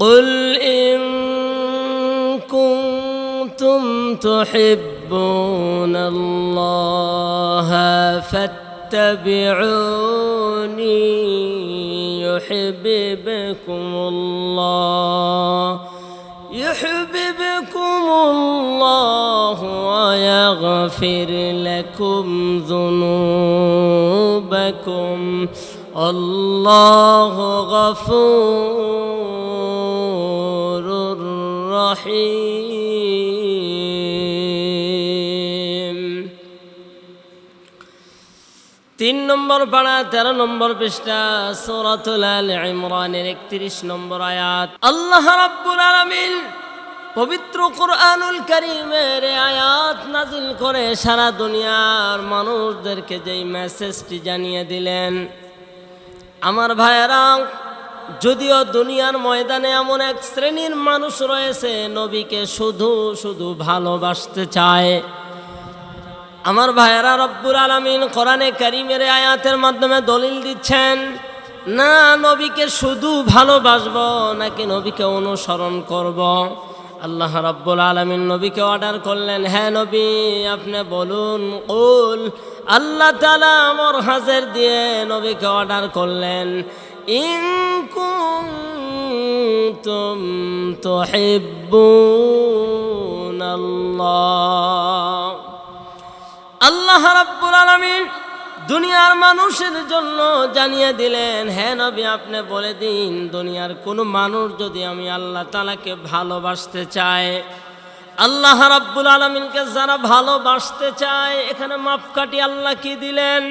قل إن كنتم تحبون الله فاتبعوني يحببكم الله يحببكم الله ويغفر لكم ذنوبكم الله غفور রহিম। তিন নম্বর পাড়া, তেরো নম্বর পৃষ্ঠা, সৌরাতুল ইমরানের একত্রিশ নম্বর আয়াত। আল্লাহ রাব্বুল আলমিন পবিত্র কোরআনুল করিমের আয়াত নাজিল করে সারা দুনিয়ার মানুষদেরকে যেই মেসেজটি জানিয়ে দিলেন, আমার ভাইয়েরা যদিও দুনিয়ার ময়দানে এমন এক শ্রেণির মানুষ রয়েছে, নবীকে শুধু শুধু ভালোবাসতে চায় আমার ভাইয়েরা রব্বুর আলমিন কোরআনে কারিমের আয়াতের মাধ্যমে দলিল দিচ্ছেন, না নবীকে শুধু ভালোবাসবো, নাকি নবীকে অনুসরণ করব। আল্লাহ রব্বুল আলমিন নবীকে অর্ডার করলেন হ্যাঁ নবী, আপনি বলুন ওল আল্লাহ তালা আমার হাজের দিয়ে নবীকে অর্ডার করলেন ইনকুম তো আল্লাহ। আল্লাহ রাব্বুল আলামিন দুনিয়ার মানুষের জন্য জানিয়ে দিলেন হ্যাঁ নবী, আপনি বলে দিন, দুনিয়ার কোনো মানুষ যদি আমি আল্লাহ তালাকে ভালোবাসতে চায়, আল্লাহ রাব্বুল আলমিনকে যারা ভালোবাসতে চায়, এখানে মাপকাঠি আল্লাহ কি দিলেন?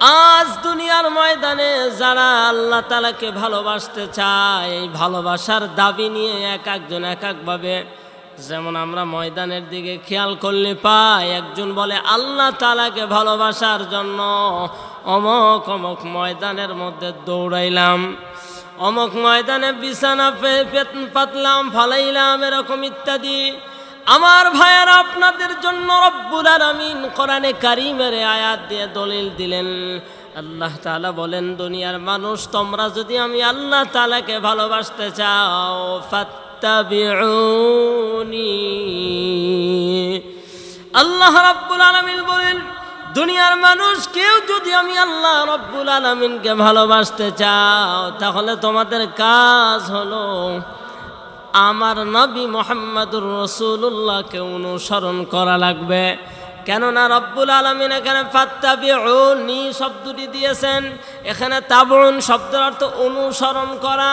আজ দুনিয়ার ময়দানে যারা আল্লাহ তালাকে ভালোবাসতে চায়, এই ভালোবাসার দাবি নিয়ে এক একজন এক একভাবে যেমন আমরা ময়দানের দিকে খেয়াল করলে পাই, একজন বলে, আল্লাহ তালাকে ভালোবাসার জন্য অমক অমক ময়দানের মধ্যে দৌড়াইলাম। অমক ময়দানে বিছানা পে- পাতলাম, ফালাইলাম, এরকম ইত্যাদি। আমার ভাইয়েরা আপনাদের জন্য রব্বুল আলামিন কোরআনে কারিমের আয়াত দিয়ে দলিল দিলেন। আল্লাহ তালা বলেন, দুনিয়ার মানুষ, তোমরা যদি আমি আল্লাহ তালাকে ভালোবাসতে চাও, ফাত্তাবিউনি। আল্লাহ রাব্বুল আলামিন বলেন, দুনিয়ার মানুষ, কেউ যদি আমি আল্লাহ রব্বুল আলমিনকে ভালোবাসতে চাও, তাহলে তোমাদের কাজ হলো আমার নবী মোহাম্মদুর রসুল্লাহকে অনুসরণ করা লাগবে। কেননা রব্বুল আলমিন এখানে ফাত্তাবি নি শব্দটি দিয়েছেন। এখানে তাবুন শব্দের অর্থ অনুসরণ করা।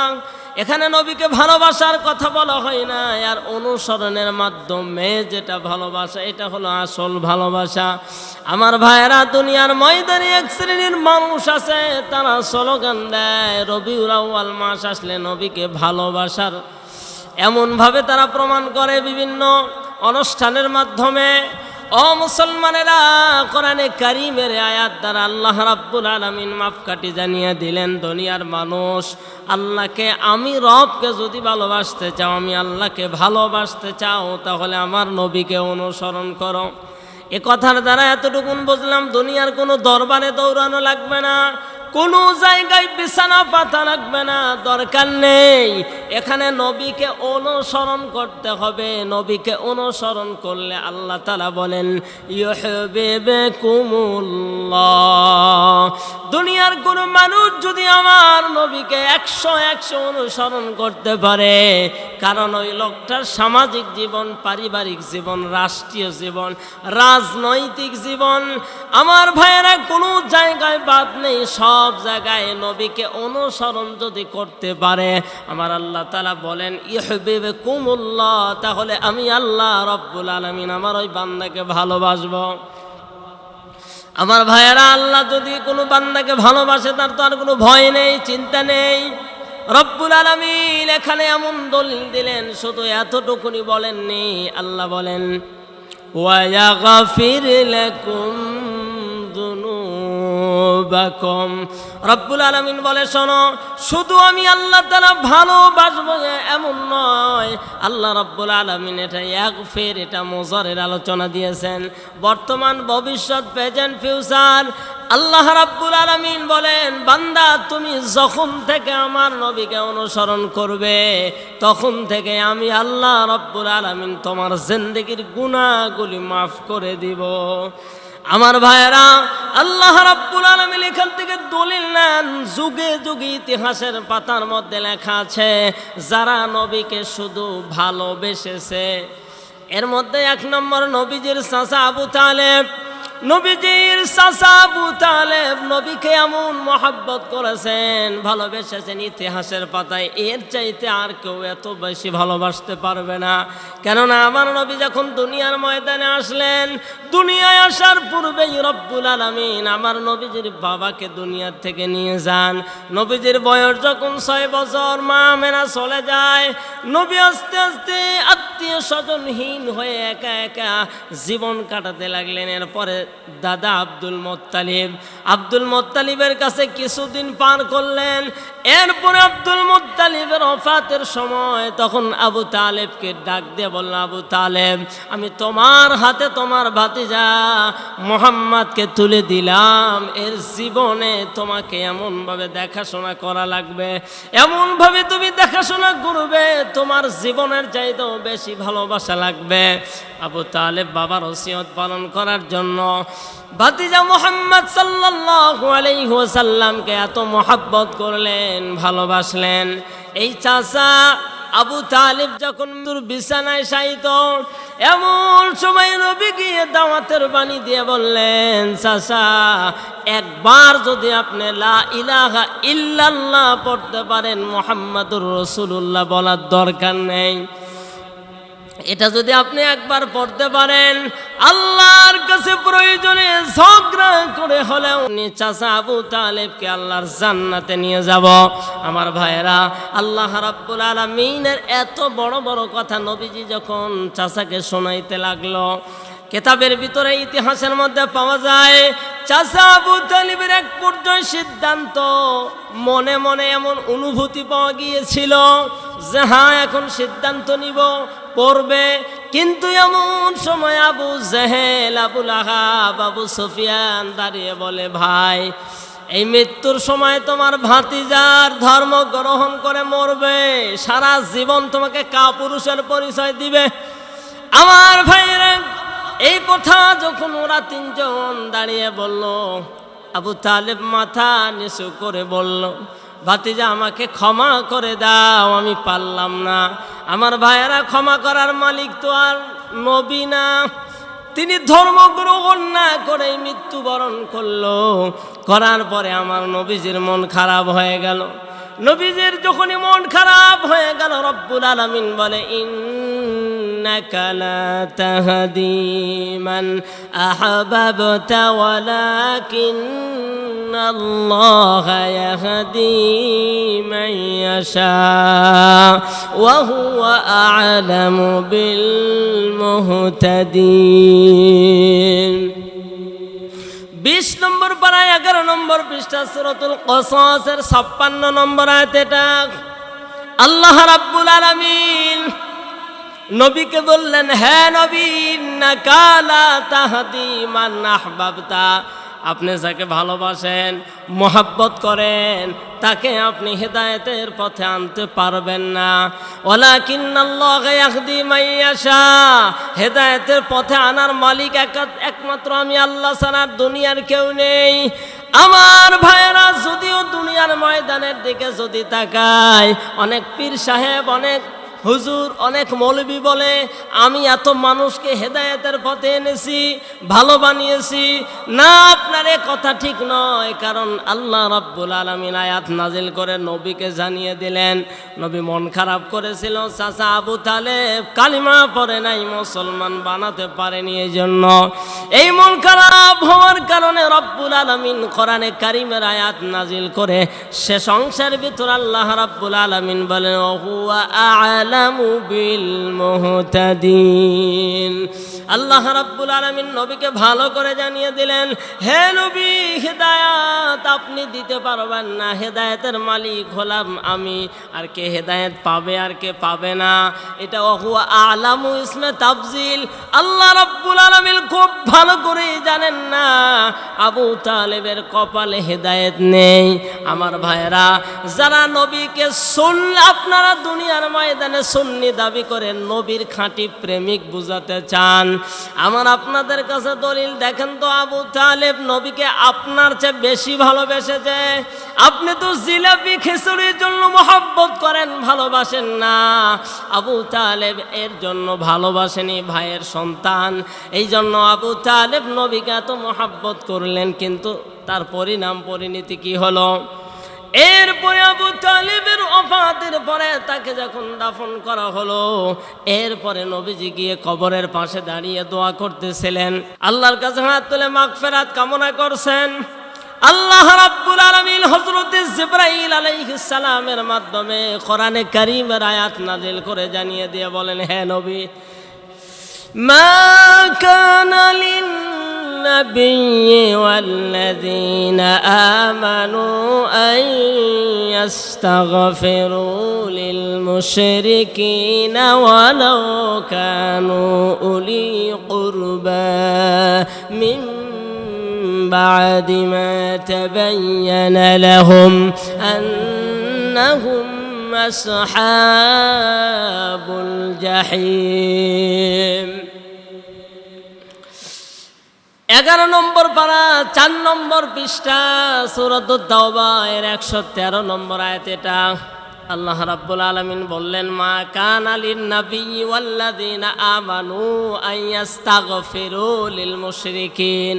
এখানে নবীকে ভালোবাসার কথা বলা হয় না। আর অনুসরণের মাধ্যমে যেটা ভালোবাসা, এটা হলো আসল ভালোবাসা। আমার ভাইয়েরা, দুনিয়ার ময়দানে এক শ্রেণির মানুষ আছে, তারা স্লোগান দেয়, রবিউল মাস আসলে নবীকে ভালোবাসার এমনভাবে তারা প্রমাণ করে বিভিন্ন অনুষ্ঠানের মাধ্যমে, ও মুসলমানেরা, কোরআনে কারিমের আয়াত দ্বারা আল্লাহ রাব্বুল আলমিন মাপকাঠি জানিয়ে দিলেন, দুনিয়ার মানুষ আল্লাহকে, আমি রবকে যদি ভালোবাসতে চাও, আমি আল্লাহকে ভালোবাসতে চাও, তাহলে আমার নবীকে অনুসরণ করো। এ কথার দ্বারা এতটুকুন বুঝলাম, দুনিয়ার কোনো দরবারে দৌড়ানো লাগবে না। কোনো জায়গায় বিছানা পাতা লাগবে না, দরকার নেই। এখানে নবীকে অনুসরণ করতে হবে। নবীকে অনুসরণ করলে আল্লাহ তালা বলেন দুনিয়ার কোনো মানুষ যদি আমার নবীকে একশো একশো অনুসরণ করতে পারে, কারণ ওই লোকটার সামাজিক জীবন, পারিবারিক জীবন, রাষ্ট্রীয় জীবন, রাজনৈতিক জীবন, আমার ভাইয়েরা কোনো জায়গায় বাদ নেই, সব জায়গায় নবীকে অনুসরণ যদি করতে পারে, আমার আল্লাহ তালা বলেন ইহবিবে কুমুল্লাহ তাহলে আমি আল্লাহ রব্বুল আলমিন আমার ওই বান্দাকে ভালোবাসবো। আমার ভাইয়েরা, আল্লাহ যদি কোনো বান্দাকে ভালোবাসে, তার তো আর কোনো ভয় নেই, চিন্তা নেই। রব্বুল আলমিন এখানে এমন দলিল দিলেন, শুধু এতটুকুনি বলেননি, আল্লাহ বলেন ওয়াগফির লাকুম কুলুবাকুম রব্বুল আলামিন বলে, শোনো, শুধু আমি আল্লাহ তাআলা ভালোবাসব এমন নয়, আল্লাহ রব্বুল আলামিন এটা এক ফের এটা মোজরের আলোচনা দিয়েছেন। বর্তমান, ভবিষ্যৎ প্রেজেন্ট ফিউচার আল্লাহ রাব্বুল আলামিন বলেন, বান্দা, তুমি যখন থেকে আমার নবীকে অনুসরণ করবে, তখন থেকে আমি আল্লাহ রব্বুল আলামিন তোমার জিন্দগির গুণাগুলি মাফ করে দিব। আমার ভাইয়েরা, আল্লাহ রাব্বুল আলামিন এখান থেকে দলিল নেন, যুগে যুগে ইতিহাসের পাতার মধ্যে লেখা আছে, যারা নবীকে শুধু ভালোবেসেছে। এর মধ্যে এক নম্বর নবীজির চাচা আবু তালেব নবীজির চাচা আবু তালেব নবীকে এমন মহাব্বত করেছেন, ভালোবেসেছেন ইতিহাসের পাতায়, এর চাইতে আর কেউ এত বেশি ভালোবাসতে পারবে না। কেননা আমার নবী যখন দুনিয়ার ময়দানে আসলেন, দুনিয়ায় আসার পূর্বেই রব্বুল আলামিন আমার নবীজির বাবাকে দুনিয়ার থেকে নিয়ে যান। নবীজির বয়স যখন ছয় বছর, মা মেনা চলে যায়, নবী আস্তে আস্তে আত্মীয় স্বজনহীন হয়ে একা একা জীবন কাটাতে লাগলেন। এরপরে দাদা আব্দুল মোত্তালিব। আব্দুল মোত্তালিবের কাছে কিছুদিন পার করলেন। এরপরে আব্দুল মোত্তালিবের অফাতের সময় তখন আবু তালেবকে ডাক দিয়ে বলল, আবু তালেব, আমি তোমার হাতে তোমার ভাতিজা মোহাম্মদকে তুলে দিলাম। এর জীবনে তোমাকে এমনভাবে দেখাশোনা করা লাগবে। এমনভাবে তুমি দেখাশোনা করবে, তোমার জীবনের চাইতেও বেশি ভালোবাসা লাগবে। আবু তালেব বাবার ওসিয়ত পালন করার জন্য ভাতিজা মোহাম্মদ সাল্লাল্লাহু আলাইহি ওয়াসাল্লামকে এত মহাব্বত করলেন, ভালোবাসলেন। এই চাচা আবু তালিব যখন মৃত্যুর বিছানায় শায়িত, এমন সময় নবী গিয়ে দাওয়াতের বাণী দিয়ে বললেন, চাচা, একবার যদি আপনি লা ইলাহা ইল্লাল্লাহ পড়তে পারেন, মোহাম্মদুর রসুল্লাহ বলার দরকার নেই। এটা যদি আপনি একবার পড়তে পারেন, আল্লাহর কাছে প্রয়োজনে ঝগড়া করে হলেও চাচা আবু তালেবকে আল্লাহর জান্নাতে নিয়ে যাব। আমার ভাইয়েরা, আল্লাহ রাব্বুল আলমিনের এত বড় বড় কথা নবীজি যখন চাচাকে শোনাইতে লাগল, কেতাবের ভিতরে ইতিহাসের মধ্যে পাওয়া যায়, চাচা আবু তালিবের এক পর্যায়ে সিদ্ধান্ত মনে মনে এমন অনুভূতি পাওয়া গিয়েছিল যে হ্যাঁ এখন সিদ্ধান্ত নিব। পড়বে। কিন্তু এমন সময় আবু জেহেল, আবুল আহাব, আবু সফিয়ান দাঁড়িয়ে বলে, ভাই, এই মৃত্যুর সময় তোমার ভাতিজার ধর্ম গ্রহণ করে মরবে। সারা জীবন তোমাকে কাপুরুষের পরিচয় দিবে। আমার ভাইয়েরা এই কথা যখন ওরা তিনজন দাঁড়িয়ে বলল, আবু তালেব মাথা নিচু করে বলল ভাতিজা আমাকে ক্ষমা করে দাও আমি পারলাম না আমার ভাইয়েরা ক্ষমা করার মালিক তো আর নবী না তিনি ধর্ম গ্রহণ না করে মৃত্যুবরণ করলো করার পরে আমার নবীজির মন খারাপ হয়ে গেল নবীজির যখনই মন খারাপ হয়ে গেল রব্বুল আলমিন বলে إنك لا تهدي من أحببت ولكن الله يهدي من يشاء وهو أعلم بالمهتدين বিশ নম্বর পাড়ায় এগারো নম্বর পৃষ্ঠা সুরতুল কসের ছাপ্পান্ন নম্বর আয়াত এটা আল্লাহ রাব্বুল আলামিন নবীকে বললেন হ্যাঁ নবী না কালা তাহাদি মান আহবাবতা আপনি যাকে ভালোবাসেন, মোহাব্বত করেন, তাকে আপনি হেদায়েতের পথে আনতে পারবেন না। ওলা কিন্নাল্লাহদি মাইয়াশা হেদায়েতের পথে আনার মালিক এক- একমাত্র আমি আল্লাহ সানার দুনিয়ার কেউ নেই। আমার ভাইয়েরা, যদিও দুনিয়ার ময়দানের দিকে যদি তাকায়, অনেক পীর সাহেব, অনেক হুজুর অনেক মৌলবি বলে, আমি এত মানুষকে হেদায়েতের পথে এনেছি, ভালো বানিয়েছি। না, আপনার কথা ঠিক নয়, কারণ আল্লাহ রাব্বুল আলমিন আয়াত নাজিল করে নবীকে জানিয়ে দিলেন, নবী মন খারাপ করেছিল, চাচা আবু তালেব কালিমা পরে নাই, মুসলমান বানাতে পারেনি এই জন্য এই মন খারাপ হওয়ার কারণে রব্বুল আলমিন কোরআনে কারিমের আয়াত নাজিল করে সে সংসার ভিতর আল্লাহ রাব্বুল আলমিন বলেন হুয়া আ'লামু বিল মুহতাদিন। আল্লাহ রাব্বুল আলামিন নবীকে ভালো করে জানিয়ে দিলেন, হে নবী, হেদায়াত আপনি দিতে পারবেন না। হেদায়েতের মালিক হলাম আমি। আর কে হেদায়েত পাবে, আর কে পাবে না, এটা হুয়া আলামু, ইসমে তাফজিল। আল্লাহ রাব্বুল আলামিন খুব ভালো করে জানেন না আবু তালেবের কপালে হেদায়েত নেই। আমার ভাইরা যারা নবীকে শুন আপনারা দুনিয়ার ময়দানে সুন্নি দাবি করেন নবীর খাঁটি প্রেমিক বুঝাতে চান। আমার আপনাদের কাছে দলিল, দেখেন তো আবু তালেব নবীকে আপনার চেয়ে বেশি ভালোবেসেছে। আপনি তো জিলাপি খিচুড়ির জন্য মহব্বত করেন, ভালোবাসেন না। আবু তালেব এর জন্য ভালোবাসেনি ভাইয়ের সন্তান। এই জন্য আবু তালেব নবীকে এত মহাব্বত করলেন। কিন্তু তার পরিণাম, পরিণতি কি হলো? এরপরে আবু তালিবের অফাতের পরে তাকে যখন দাফন করা হলো, এরপরে নবীজি গিয়ে কবরের পাশে দাঁড়িয়ে দোয়া করতেছিলেন। আল্লাহর কাছে হাত তুলে মাগফিরাত কামনা করছেন। আল্লাহ রাব্বুল আলামিন হযরত জিবরাইল আলাইহিস সালামের মাধ্যমে কোরআনে কারীমের আয়াত নাজিল করে জানিয়ে দিয়ে বলেন, হে নবী ما كان للنبي والذين آمنوا أن يستغفروا للمشركين ولو كانوا أولي قربى من بعد ما تبين لهم أنهم أصحاب الجحيم এগারো নম্বর পারা চার নম্বর পৃষ্ঠা সুরত দাওবা এর একশো তেরো নম্বর আয়াত এটা আল্লাহ রাব্বুল আলামিন বললেন মা কান আলিন নবী ওয়াল্লাযিনা আমানু আইয়াস্তাগফিরু লিল মুশরিকিন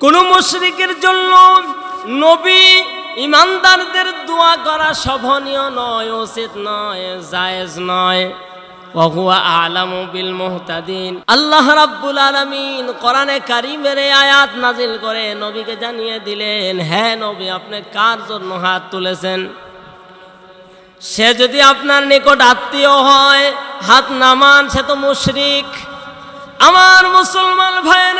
কোন মুশরিকের জন্য নবী ইমানদারদের দোয়া করা শোভনীয় নয়, উচিত নয়, জায়েজ নয়। ওহুয়া আলামু বিল মুহতাদিন। আল্লাহ রাব্বুল আলামিন কোরআনে কারীমের আয়াত নাজিল করে নবীকে জানিয়ে দিলেন হ্যাঁ নবী, আপনি কার জন্য হাত তুলেছেন? সে যদি আপনার নিকট আত্মীয় হয়, হাত নামান, সে তো মুশরিক। আমার মুসলমান ভাইয়ের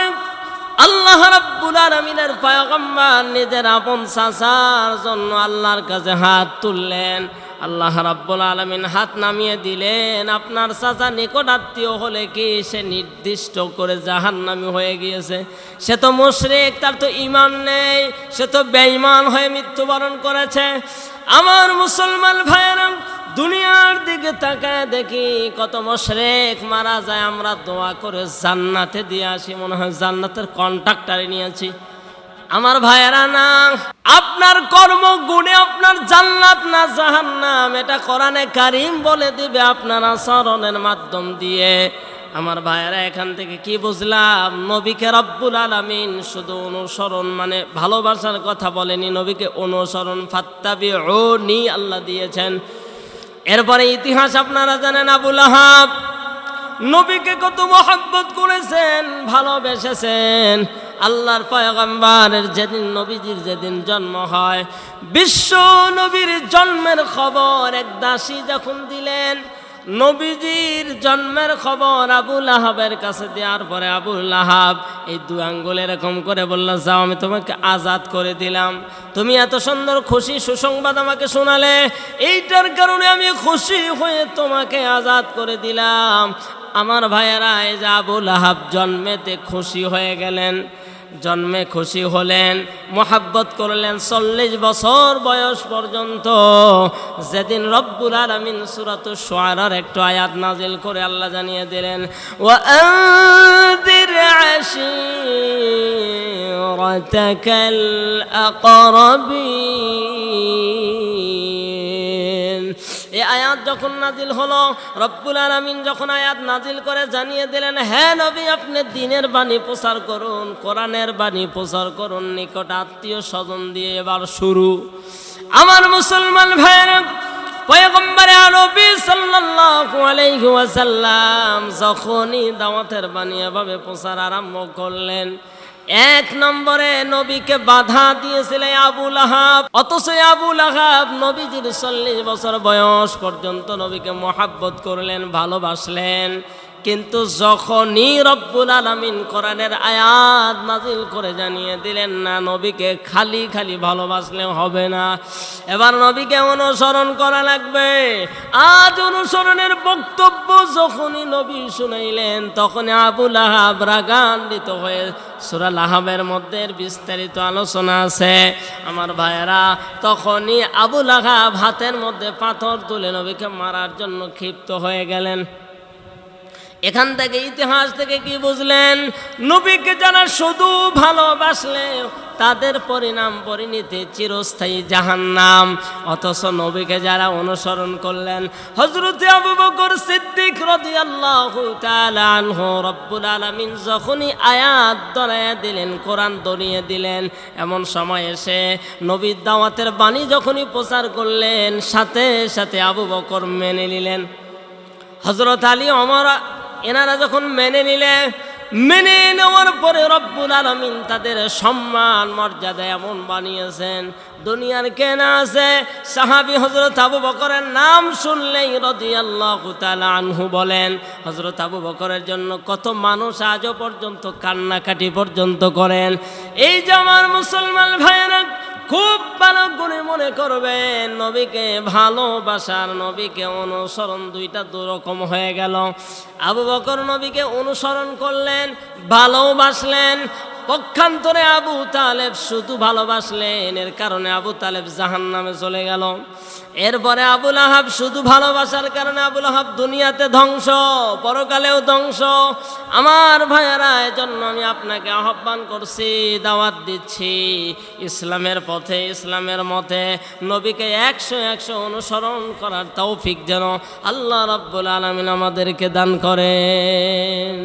আল্লাহ রাব্বুল আলামিনের পয়গম্বর নিজের আপন চাচার জন্য আল্লাহর কাছে হাত তুললেন। আল্লাহ রাব্বুল আলামিন হাত নামিয়ে দিলেন। আপনার চাচা নিকট আত্মীয় হলে কি সে নির্দিষ্ট করে জাহান্নামি হয়ে গিয়েছে? সে তো মুশরিক, তার তো ইমান নেই। সে তো বেঈমান হয়ে মৃত্যুবরণ করেছে। আমার মুসলমান ভাইয়েরা দুনিয়ার দিকে তাকায় দেখি কত মশরেক মারা যায়। আমরা দোয়া করে জান্নাতে দিয়ে আসি, মনে হয় জান্নাতের কন্ট্রাক্টারে নিয়েছি আমার ভাইয়েরা না, আপনার কর্ম গুণে আপনার জান্নাত না জাহান্নাম, এটা কোরআনে কারিম বলে দিবে আপনার আচরণের মাধ্যম দিয়ে। আমার ভাইয়েরা, এখান থেকে কি বুঝলাম? নবীকে রব্বুল আলামিন শুধু অনুসরণ মানে ভালোবাসার কথা বলেনি, নবীকে অনুসরণ ফাত্তাবি ও নি আল্লাহ দিয়েছেন। এরপরে ইতিহাস আপনারা জানেন আবুল আহাব। নবীকে কত মহাব্বত করেছেন, ভালোবেসেছেন। আল্লাহর পয়গম্বরের যেদিন নবীজির যেদিন জন্ম হয়, বিশ্ব নবীর জন্মের খবর এক দাসী যখন দিলেন নবীজির জন্মের খবর আবুল আহাবের কাছে দেওয়ার পরে আবুল আহাব এই দু আঙ্গুল এরকম করে বলল, যাও, আমি তোমাকে আজাদ করে দিলাম। তুমি এত সুন্দর, খুশি সুসংবাদ আমাকে শোনালে। এইটার কারণে আমি খুশি হয়ে তোমাকে আজাদ করে দিলাম। আমার ভাইয়েরা, এই যে আবুল আহাব জন্মেতে খুশি হয়ে গেলেন। জন্মে খুশি হলেন মোহাব্বত করলেন চল্লিশ বছর বয়স পর্যন্ত যেদিন রব্বুল আলমিন সুরত সোয়ারার একটু আয়াত নাজিল করে আল্লাহ জানিয়ে দিলেন ও عشيرتك الأقربين এই আয়াত যখন নাজিল হলো, রব্বুল আলামিন যখন আয়াত নাজিল করে জানিয়ে দিলেন হ্যাঁ নবী, আপনি দিনের বাণী প্রচার করুন, কোরআনের বাণী প্রচার করুন, নিকট আত্মীয় স্বজন দিয়ে এবার শুরু। আমার মুসলমান ভাইয়েরা, পয়গম্বরে আরবি সাল্লাল্লাহু আলাইহি ওয়াসাল্লাম যখনই দাওয়াতের বাণী এভাবে প্রচার আরম্ভ করলেন এক নম্বরে নবীকে বাধা দিয়েছিল আবুল আহাব অথচ আবুল আহাব নবীজির চল্লিশ বছর বয়স পর্যন্ত নবীকে মহাব্বত করলেন, ভালোবাসলেন। কিন্তু যখনই রব্বুল আলমিন কোরআনের আয়াত নাজিল করে জানিয়ে দিলেন না, নবীকে খালি খালি ভালোবাসলে হবে না। এবার নবীকে অনুসরণ করা লাগবে। আজ অনুসরণের বক্তব্য যখনই নবী শুনাইলেন তখন আবুল আহাব রাগান্বিত হয়ে সুরা লাহাবের মধ্যে বিস্তারিত আলোচনা আছে। আমার ভাইয়েরা, তখনই আবুল আহাব হাতের মধ্যে পাথর তুলে নবীকে মারার জন্য ক্ষিপ্ত হয়ে গেলেন। এখান থেকে ইতিহাস থেকে কি বুঝলেন? নবীকে যারা শুধু ভালোবাসলে, তাদের পরিণাম পরিণতি চিরস্থায়ী জাহান্নাম। অথচ নবীকে যারা অনুসরণ করলেন হজরত আবু বকর সিদ্দিক রাদিয়াল্লাহু তাআলা আনহু রব্বুল আলামিন যখনই আয়াত দরায়া দিলেন, কোরআন দরিয়ে দিলেন, এমন সময় এসে নবীর দাওয়াতের বাণী যখনই প্রচার করলেন, সাথে সাথে আবু বকর মেনে নিলেন। হজরত আলী অমর এনারা যখন মেনে নিলে, মেনে নেওয়ার পরে রব্বুল আলমিন তাদের সম্মান, মর্যাদা এমন বানিয়েছেন। দুনিয়ার কেনা আছে, সাহাবি হজরত আবু বকরের নাম শুনলেই রদি আল্লাহ আনহু বলেন হজরত আবু বকরের জন্য কত মানুষ আজও পর্যন্ত কান্নাকাটি পর্যন্ত করেন। এই যে আমার মুসলমান ভাইয়েরা খুব ভালো করে মনে করবেন নবীকে ভালোবাসার, নবীকে অনুসরণ দুইটা দুরকম হয়ে গেল। আবু বকর নবীকে অনুসরণ করলেন, ভালোবাসলেন পক্ষান্তরে আবু তালেব শুধু ভালোবাসলেন, এর কারণে আবু তালেব জাহান নামে চলে গেল। এরপরে আবুল আহাব শুধু ভালোবাসার কারণে আবুল আহাব দুনিয়াতে ধ্বংস, পরকালেও ধ্বংস। আমার ভাইয়েরা, এজন্য আমি আপনাকে আহ্বান করছি, দাওয়াত দিচ্ছি ইসলামের পথে, ইসলামের মতে। নবীকে একশো একশো অনুসরণ করার তৌফিক যেন আল্লাহ রাব্বুল আলমিন আমাদেরকে দান করেন।